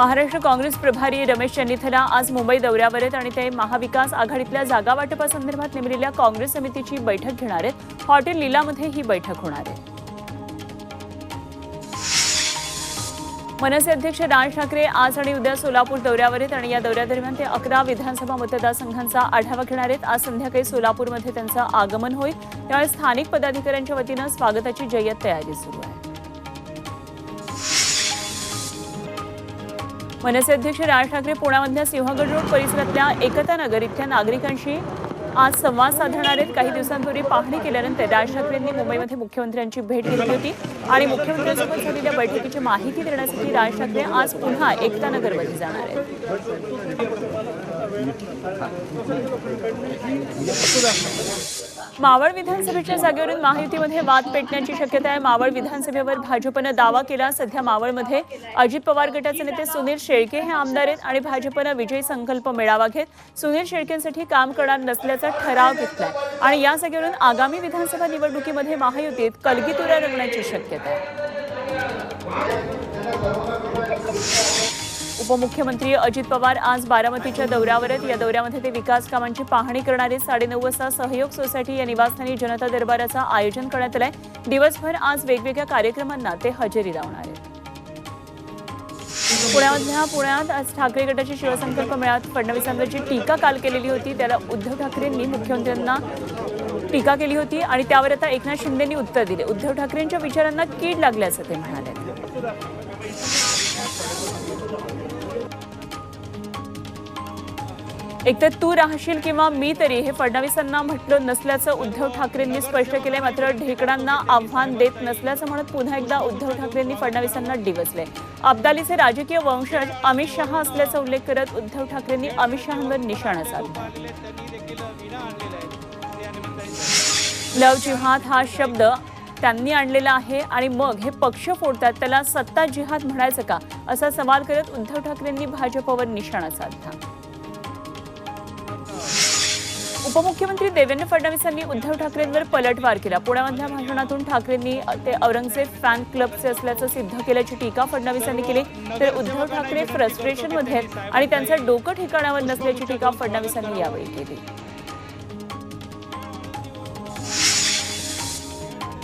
महाराष्ट्र काँग्रेस प्रभारी रमेश चन्नीथला आज मुंबई दौऱ्यावर आहेत आणि ते महाविकास आघाडीतल्या जागा वाटपासंदर्भात नेमलेल्या काँग्रेस समितीची बैठक घेणार आहेत. हॉटेल लीलामध्ये ही बैठक होणार आहे. मनसे अध्यक्ष राज ठाकरे आज आणि उद्या सोलापूर दौऱ्यावर आहेत आणि या दौऱ्यादरम्यान ते अकरा विधानसभा मतदारसंघांचा आढावा घेणार आहेत. आज संध्याकाळी सोलापूरमध्ये त्यांचं आगमन होईल. त्यामुळे स्थानिक पदाधिकाऱ्यांच्या वतीनं स्वागताची जय्यत तयारी सुरू आहे. मनसे अध्यक्ष राज ठाकरे पुण्यामधल्या सिंहगड रोड परिसरातल्या एकता नगर इथल्या नागरिकांशी आज संवाद साधणार आहेत. काही दिवसांपूर्वी पाहणी केल्यानंतर राज ठाकरेंनी मुंबईमध्ये मुख्यमंत्र्यांची भेट घेतली होती आणि मुख्यमंत्र्यांसोबत झालेल्या बैठकीची माहिती देण्यासाठी राज ठाकरे आज पुन्हा एकता नगरमध्ये जाणार आहेत. मावळ विधानसभेच्या जागेवरून महायुतीमध्ये वाद पेटण्याची शक्यता आहे. मावळ विधानसभेवर भाजपनं दावा केला. सध्या मावळमध्ये अजित पवार गटाचे नेते सुनील शेळके हे आमदार आहेत आणि भाजपनं विजयी संकल्प मेळावा घेत सुनील शेळकेंसाठी काम करणार नसल्याचा ठराव घेतला आणि या जागेवरून आगामी विधानसभा निवडणुकीमध्ये महायुतीत कलगीतुरा रंगण्याची शक्यता आहे. उपमुख्यमंत्री अजित पवार आज बारामतीच्या दौऱ्यावर आहेत या दौऱ्यामध्ये ते विकास कामांची पाहणी करणारे साडेनऊ वाजता सहयोग सोसायटी या निवासस्थानी जनता दरबाराचं आयोजन करण्यात आलंय. दिवसभर आज वेगवेगळ्या कार्यक्रमांना ते हजेरी लावणार आहेत. पुण्यामधल्या पुण्यात आज ठाकरे गटाची शिवसंकल्प मेळाव्यात फडणवीसांवर जी टीका काल केलेली होती. त्याला उद्धव ठाकरेंनी मुख्यमंत्र्यांना टीका केली होती आणि त्यावर आता एकनाथ शिंदेंनी उत्तर दिले. उद्धव ठाकरेंच्या विचारांना कीड लागल्याचं ते म्हणाले. एकतर तू राहशील किंवा मी तरी हे फडणवीसांना म्हटलं नसल्याचं उद्धव ठाकरेंनी स्पष्ट केलंय. मात्र ढेकडांना आव्हान देत नसल्याचं म्हणत पुन्हा एकदा उद्धव ठाकरेंनी फडणवीसांना डिवचले अब्दालीचे राजकीय वंशज अमित शहा असल्याचा उल्लेख करत उद्धव ठाकरेंनी अमित शहांवर निशाणा साधला. लव जिहाद हा शब्द त्यांनी आणलेला आहे आणि मग हे पक्ष फोडतात त्याला सत्ता जिहाद म्हणायचं का? असा सवाल करत उद्धव ठाकरेंनी भाजपवर निशाणा साधला. उपमुख्यमंत्री देवेंद्र फडणवीसांनी उद्धव ठाकरेंवर पलटवार केला. पुण्यामधल्या भाषणातून ठाकरेंनी ते औरंगजेब फॅन क्लबचे असल्याचं सिद्ध केल्याची टीका फडणवीसांनी केली. तर उद्धव ठाकरे फ्रस्ट्रेशनमध्ये आहेत आणि त्यांचं डोकं ठिकाणावर नसल्याची टीका फडणवीसांनी यावेळी केली.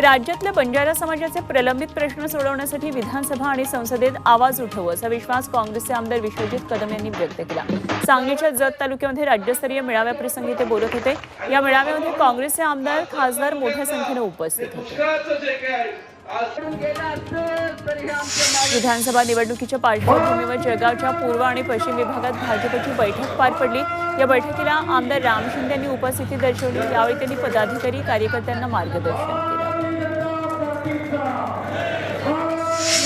राज्यातल्या बंजारा समाजाचे प्रलंबित प्रश्न सोडवण्यासाठी विधानसभा आणि संसदेत आवाज उठवू असा विश्वास काँग्रेसचे आमदार विश्वजित कदम यांनी व्यक्त केला. सांगलीच्या जत तालुक्यामध्ये राज्यस्तरीय मेळाव्याप्रसंगी ते बोलत होते. या मेळाव्यामध्ये काँग्रेसचे आमदार खासदार मोठ्या संख्येनं उपस्थित होते. विधानसभा निवडणुकीच्या पार्श्वभूमीवर जळगावच्या पूर्व आणि पश्चिम विभागात भाजपची बैठक पार पडली. या बैठकीला आमदार राम शिंदे यांनी उपस्थिती दर्शवली. यावेळी त्यांनी पदाधिकारी कार्यकर्त्यांना मार्गदर्शन केलं.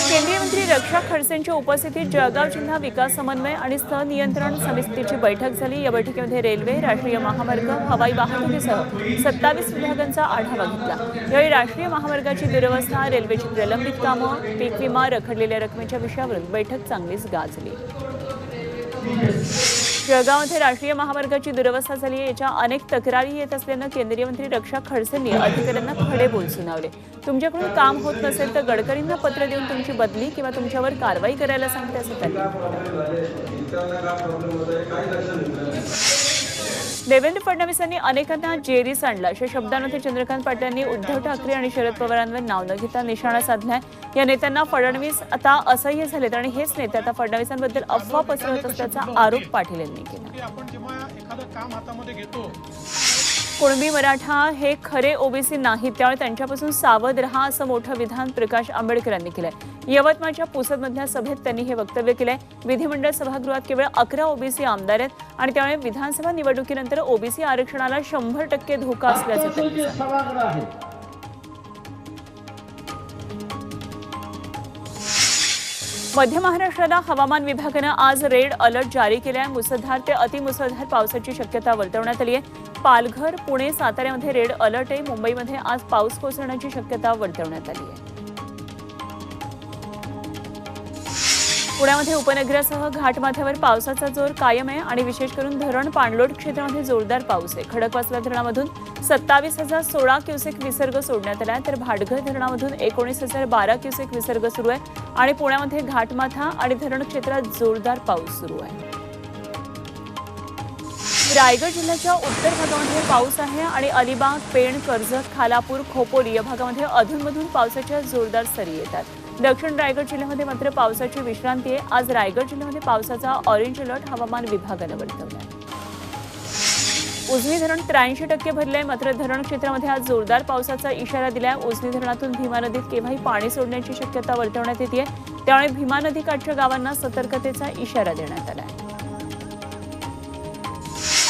केंद्रीय मंत्री रक्षा खडसेंच्या उपस्थितीत जळगाव जिल्हा विकास समन्वय आणि नियंत्रण समितीची बैठक झाली. या बैठकीमध्ये रेल्वे राष्ट्रीय महामार्ग हवाई वाहतुकीसह सत्तावीस विभागांचा आढावा घेतला. यावेळी राष्ट्रीय महामार्गाची दुरवस्था रेल्वेची प्रलंबित कामं पीक विमा रखडलेल्या रकमेच्या विषयावरून बैठक चांगलीच गाजली. जळगावमध्ये राष्ट्रीय महामार्गाची दुरवस्था झाली आहे. याच्या अनेक तक्रारी येत असल्यानं केंद्रीय मंत्री रक्षा खडसेंनी अधिकाऱ्यांना खडे बोल सुनावले. तुमच्याकडून काम होत नसेल तर गडकरींना पत्र देऊन तुमची बदली किंवा तुमच्यावर कारवाई करायला सांगते असं त्यांनी देवेंद्र फडणवीसांनी अनेकांना जेरीस आणला. अशा शब्दांमध्ये चंद्रकांत पाटलांनी उद्धव ठाकरे आणि शरद पवारांवर नाव न घेता निशाणा साधलाय. या नेत्यांना फडणवीस आता असह्य झालेत आणि हेच नेते आता फडणवीसांबद्दल अफवा पसरवत असल्याचा आरोप पाटील यांनी केला. कुणबी मराठा हे खरे ओबीसी नाहीत त्यामुळे त्यांच्यापासून सावध रहा असं मोठं विधान प्रकाश आंबेडकरांनी केलंय. यवतमाळच्या पुसदमधल्या सभेत त्यांनी हे वक्तव्य केलंय. विधिमंडळ सभागृहात केवळ अकरा ओबीसी आमदार आहेत आणि त्यामुळे विधानसभा निवडणुकीनंतर ओबीसी आरक्षणाला शंभर टक्के धोका असल्याचं. मध्य महाराष्ट्राला हवामान विभागानं आज रेड अलर्ट जारी केलाय. मुसळधार ते अतिमुसळधार पावसाची शक्यता वर्तवण्यात आली आहे. पालघर पुणे साताऱ्यामध्ये रेड अलर्ट आहे. मुंबईमध्ये आज पाऊस कोसळण्याची शक्यता वर्तवण्यात आली आहे. पुण्यामध्ये उपनगरासह घाटमाथ्यावर पावसाचा जोर कायम आहे आणि विशेष करून धरण पाणलोट क्षेत्रामध्ये जोरदार पाऊस आहे. खडकवासला धरणामधून सत्तावीस हजार सोळा क्युसेक विसर्ग सोडण्यात आला आहे. तर भाटघर धरणामधून एकोणीस हजार बारा क्युसेक विसर्ग सुरू आहे आणि पुण्यामध्ये घाटमाथा आणि धरण क्षेत्रात जोरदार पाऊस सुरू आहे. रायगड जिल्ह्याच्या उत्तर भागामध्ये पाऊस आहे आणि अलिबाग पेण कर्जत खालापूर खोपोली या भागामध्ये अधूनमधून पावसाच्या जोरदार सरी येतात. दक्षिण रायगड जिल्ह्यामध्ये मात्र पावसाची विश्रांती आहे. आज रायगड जिल्ह्यामध्ये पावसाचा ऑरेंज अलर्ट हवामान विभागानं वर्तवला आहे उजनी धरण त्र्याऐंशी टक्के भरले आहे मात्र धरण क्षेत्रामध्ये आज जोरदार पावसाचा इशारा दिलाय. उजनी धरणातून भीमा नदीत केव्हाही पाणी सोडण्याची शक्यता वर्तवण्यात येते त्यामुळे भीमा नदी काठच्या गावांना सतर्कतेचा इशारा देण्यात आला आहे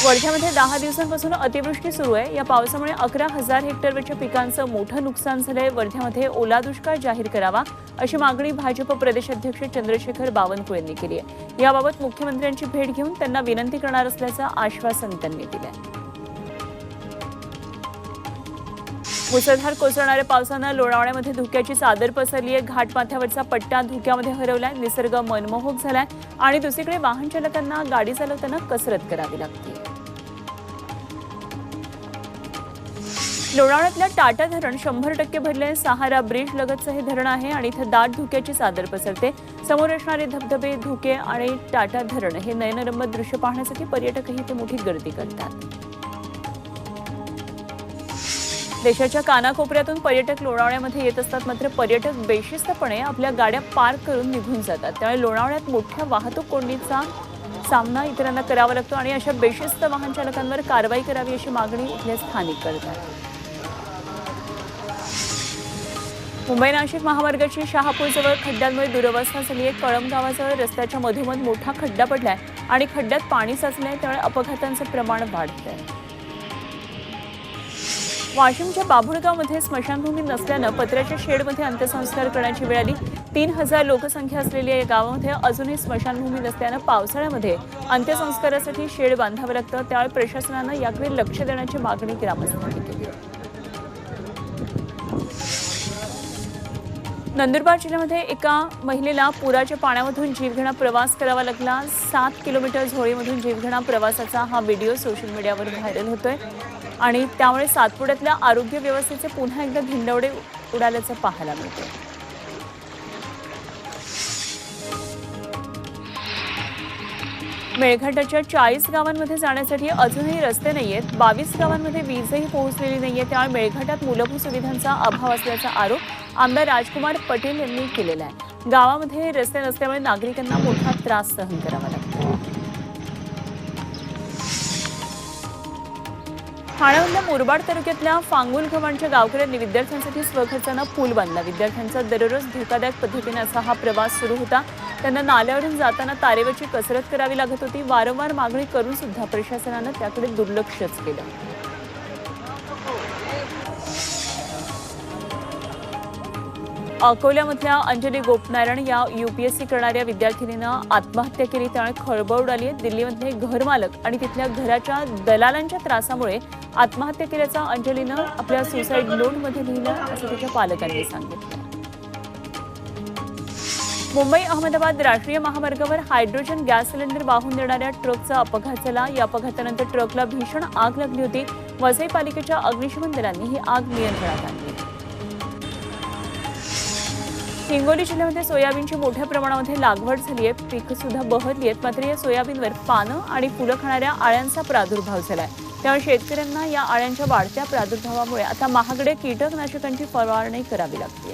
वर्ध्यामध्ये दहा दिवसांपासून अतिवृष्टी सुरू आहे. या पावसामुळे अकरा हजार हेक्टरवरच्या पिकांचं मोठं नुकसान झालंय. वर्ध्यामध्ये ओला दुष्काळ जाहीर करावा अशी मागणी भाजप प्रदेशाध्यक्ष चंद्रशेखर बावनकुळे यांनी केली आहे. याबाबत मुख्यमंत्र्यांची भेट घेऊन त्यांना विनंती करणार असल्याचं आश्वासन त्यांनी दिलं आहे मुसळधार कोसळणाऱ्या पावसानं लोणावळ्यामध्ये धुक्याची चादर पसरली आहे. घाटमाथ्यावरचा पट्टा धुक्यामध्ये हरवलाय. निसर्ग मनमोहक झालाय. आणि दुसरीकडे वाहन चालकांना गाडी चालवताना कसरत करावी लागते. लोणावळ्यातल्या टाटा धरण शंभर टक्के भरले. सहारा ब्रिज लगतचं हे धरण आहे आणि इथं दाट धुक्याची चादर पसरते. समोर असणारे धबधबे धुके आणि टाटा धरण हे नयनरम्य दृश्य पाहण्यासाठी पर्यटकही इथे मोठी गर्दी करतात. देशाच्या कानाकोपऱ्यातून पर्यटक लोणावळ्यामध्ये येत असतात. मात्र पर्यटक बेशिस्तपणे आपल्या गाड्या पार्क करून निघून जातात. त्यामुळे लोणावळ्यात मोठ्या वाहतूक कोंडीचा सामना इतरांना करावा लागतो आणि अशा बेशिस्त वाहन चालकांवर कारवाई करावी अशी मागणी इथले स्थानिक करतात. मुंबई नाशिक महामार्गाची शहापूरजवळ खड्ड्यांमुळे दुरवस्था झाली आहे. कळम गावाजवळ रस्त्याच्या मधोमध मोठा खड्डा पडलाय आणि खड्ड्यात पाणी साचलंय. त्यामुळे अपघातांचं प्रमाण वाढत आहे वाशिमच्या बाभुळगावमध्ये स्मशानभूमी नसल्यानं पत्र्याच्या शेडमध्ये अंत्यसंस्कार करण्याची वेळ आली. तीन हजार लोकसंख्या असलेल्या या गावामध्ये अजूनही स्मशानभूमी नसल्यानं पावसाळ्यामध्ये अंत्यसंस्कारासाठी शेड बांधावं लागतं. त्यावेळी प्रशासनानं याकडे लक्ष देण्याची मागणी ग्रामस्थांनी केली. नंदुरबार जिल्ह्यामध्ये एका महिलेला पुराच्या पाण्यामधून जीवघेणा प्रवास करावा लागला. सात किलोमीटर झोळीमधून जीवघेणा प्रवासाचा हा व्हिडिओ सोशल मीडियावर व्हायरल होतोय. आणि त्यामुळे सातपुड्यातल्या आरोग्य व्यवस्थेचे पुन्हा एकदा धिंडवडे उडाल्याचं पाहायला मिळतं मेळघाटाच्या चाळीस गावांमध्ये जाण्यासाठी अजूनही रस्ते नाहीयेत. बावीस गावांमध्ये वीजही पोहोचलेली नाहीये. त्यामुळे मेळघाटात मूलभूत सुविधांचा अभाव असल्याचा आरोप आमदार राजकुमार पटेल यांनी केलेला आहे. गावामध्ये रस्ते नसल्यामुळे नागरिकांना मोठा त्रास सहन करावा लागतो. ठाण्यामधल्या मुरबाड तालुक्यातल्या फांगुल गव्हाणच्या गावकऱ्यांनी विद्यार्थ्यांसाठी स्वखर्चानं पूल बांधला. विद्यार्थ्यांचा दररोज धोकादायक पद्धतीने असा हा प्रवास सुरू होता. त्यांना नाल्यावरून जाताना तारेवरची कसरत करावी लागत होती. वारंवार मागणी करून सुद्धा प्रशासनानं त्याकडे दुर्लक्षच केलं. अकोल्यामधल्या अंजली गोपनारायण या यूपीएससी करणाऱ्या विद्यार्थिनीनं आत्महत्या केली त्यामुळे खळबळ उडाली आहे. दिल्लीमधले घरमालक आणि तिथल्या घराच्या दलालांच्या त्रासामुळे आत्महत्या केल्याचं अंजलीनं आपल्या सुसाईड नोटमध्ये लिहिलं असं तिच्या पालकांनी सांगितलं. मुंबई अहमदाबाद राष्ट्रीय महामार्गावर हायड्रोजन गॅस सिलेंडर वाहून देणाऱ्या ट्रकचा अपघात झाला. या अपघातानंतर ट्रकला भीषण आग लागली होती. वसई पालिकेच्या अग्निशमन दलांनी ही आग नियंत्रणात आणली. हिंगोली जिल्ह्यामध्ये सोयाबीनची मोठ्या प्रमाणामध्ये लागवड झाली आहे पिकं सुद्धा बहरली आहेत. मात्र या सोयाबीनवर पानं आणि फुलं खाणाऱ्या आळ्यांचा प्रादुर्भाव झालाय. त्यामुळे शेतकऱ्यांना या आळ्यांच्या वाढत्या प्रादुर्भावामुळे आता महागड्या कीटकनाशकांची फवारणी करावी लागते.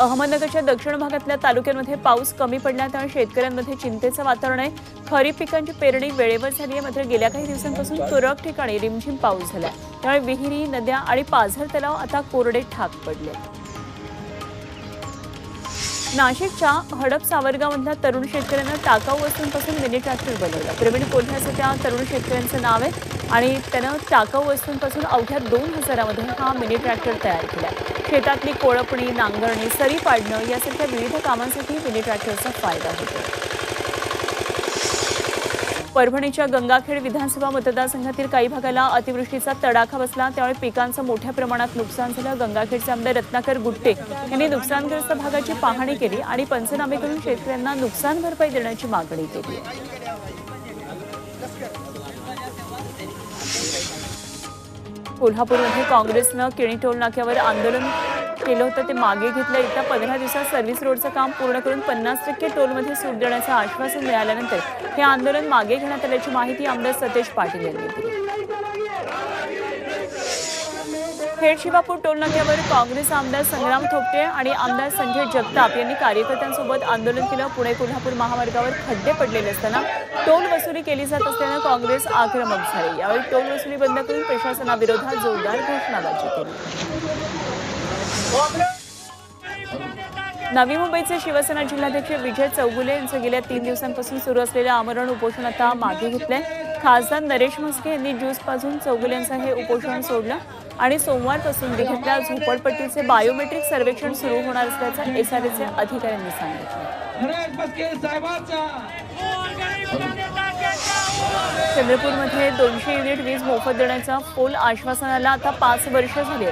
अहमदनगरच्या दक्षिण भागातल्या तालुक्यांमध्ये पाऊस कमी पडला त्यामुळे शेतकऱ्यांमध्ये चिंतेचं वातावरण आहे. खरीप पिकांची पेरणी वेळेवर झाली आहे. मात्र गेल्या काही दिवसांपासून तुरळक ठिकाणी रिमझिम पाऊस झाला त्यामुळे विहिरी नद्या आणि पाझर तलाव आता कोरडे ठाक पडले नाशिकच्या हडप सावरगावमधल्या तरुण शेतकऱ्यांना टाकाऊ वस्तूंपासून मिनी ट्रॅक्टर बनवलं. प्रवीण कोल्ह्याचं त्या तरुण शेतकऱ्यांचं नाव आहे आणि त्यानं टाकाऊ वस्तूंपासून अवघ्या दोन हजारामध्ये हा मिनी ट्रॅक्टर तयार केला शेतातली कोळपणी नांगरणी सरी पाडणं यासारख्या विविध कामांसाठी मिनी ट्रॅक्टरचा फायदा होतो परभणीच्या गंगाखेड विधानसभा मतदारसंघातील काही भागाला अतिवृष्टीचा तडाखा बसला. त्यामुळे पिकांचं मोठ्या प्रमाणात नुकसान झालं. गंगाखेडचे आमदार रत्नाकर गुट्टे यांनी नुकसानग्रस्त भागाची पाहणी केली आणि पंचनामे करून शेतकऱ्यांना नुकसान भरपाई देण्याची मागणी केली. कोल्हापूरमध्ये काँग्रेसनं केणी टोल नाक्यावर आंदोलन केलं होतं. ते मागे घेतलं. येत्या पंधरा दिवसात सर्व्हिस रोडचं काम पूर्ण करून पन्नास टक्के टोलमध्ये सूट देण्याचं आश्वासन मिळाल्यानंतर हे आंदोलन मागे घेण्यात आल्याची माहिती आमदार सतेज पाटील यांनी दिली. खेड शिवापूर टोलनाक्यावर काँग्रेस आमदार संग्राम थोपटे आणि आमदार संजय जगताप यांनी कार्यकर्त्यांसोबत आंदोलन केलं. पुणे कोल्हापूर महामार्गावर खड्डे पडलेले असताना टोल वसुली केली जात असल्यानं काँग्रेस आक्रमक झाली. यावेळी टोल वसुली बंद करून प्रशासनाविरोधात जोरदार घोषणाबाजी केली. नवी मुंबईचे शिवसेना जिल्हाध्यक्ष विजय चौगुले यांचं गेल्या तीन दिवसांपासून सुरू असलेलं आमरण उपोषण आता मागे घेतलंय. खासदार नरेश म्हस्के यांनी ज्यूस पाजून चौगुले यांचं हे उपोषण सोडलं. आणि सोमवारपासून दिघतल्या झोपडपट्टीचे बायोमेट्रिक सर्वेक्षण सुरू होणार असल्याचं एसआरएचे अधिकाऱ्यांनी सांगितलं. चंद्रपूरमध्ये दोनशे युनिट वीज मोफत देण्याच्या पोल आश्वासनाला आता पाच वर्ष झाली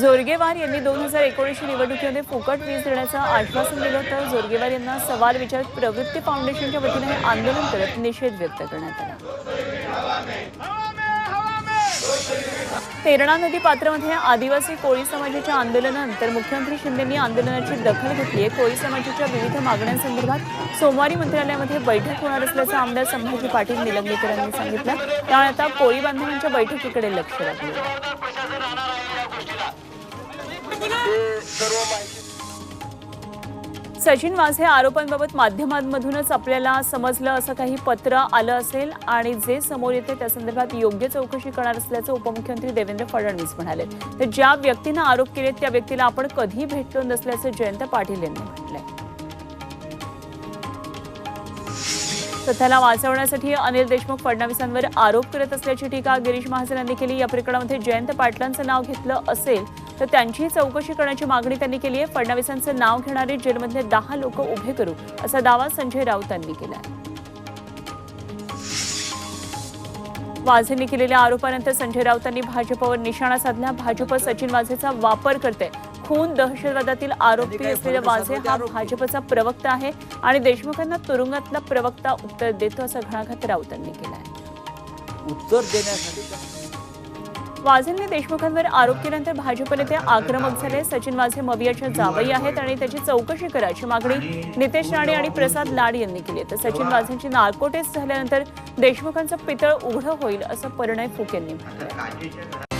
जोरगेवार यांनी दोन हजार एकोणीसच्या निवडणुकीमध्ये फुकट वीज देण्याचं आश्वासन दिलं होतं. जोरगेवार यांना सवाल विचारत प्रवृत्ती फाउंडेशनच्या वतीने आंदोलन करत निषेध व्यक्त करण्यात आला. तेरणा नदी पात्रामध्ये आदिवासी कोळी समाजाच्या आंदोलनानंतर मुख्यमंत्री शिंदेंनी आंदोलनाची दखल घेतली आहे. कोळी समाजाच्या विविध मागण्यांसंदर्भात सोमवारी मंत्रालयामध्ये बैठक होणार असल्याचं आमदार संभाजी पाटील निलंगेकर यांनी सांगितलं. त्यामुळे आता कोळी बांधवांच्या बैठकीकडे लक्ष लागलं. सचिन वाझे आरोपांबाबत माध्यमांमधूनच आपल्याला समजलं असं काही पत्र आलं असेल आणि जे समोर येते त्या संदर्भात योग्य चौकशी करणार असल्याचं उपमुख्यमंत्री देवेंद्र फडणवीस म्हणाले. तर ज्या व्यक्तीनं आरोप केलेत त्या व्यक्तीला आपण कधी भेटलो नसल्याचं जयंत पाटील यांनी म्हटलंय. स्वतःला वाचवण्यासाठी अनिल देशमुख फडणवीसांवर आरोप करत असल्याची टीका गिरीश महाजन यांनी केली. या प्रकरणामध्ये जयंत पाटलांचं नाव घेतलं असेल तर त्यांची चौकशी करण्याची मागणी त्यांनी केली आहे. फडणवीसांचं नाव घेणारे जेलमधले दहा लोक उभे करू असा दावा संजय राऊत यांनी केला आहे. वाझेंनी केलेल्या आरोपानंतर संजय राऊतांनी भाजपवर निशाणा साधला. भाजप सचिन वाझेचा वापर करते. खून दहशतवादातील आरोपी असलेला वाझे हा भाजपचा प्रवक्ता आहे आणि देशमुखांना तुरुंगातला प्रवक्ता उत्तर देतो असा घणाघात राऊतांनी केला आहे. उत्तर देण्यासाठी वाझेंनी देशमुखांवर आरोप केल्यानंतर भाजप नेते आक्रमक झाले. सचिन वाझे मवियाच्या जावई आहेत आणि त्याची चौकशी करायची मागणी नितेश राणे आणि प्रसाद लाड यांनी केली तर सचिन वाझेंची नार्कोटेस्ट झाल्यानंतर देशमुखांचं पितळ उघडं होईल असं परिणय फुक यांनी म्हटलं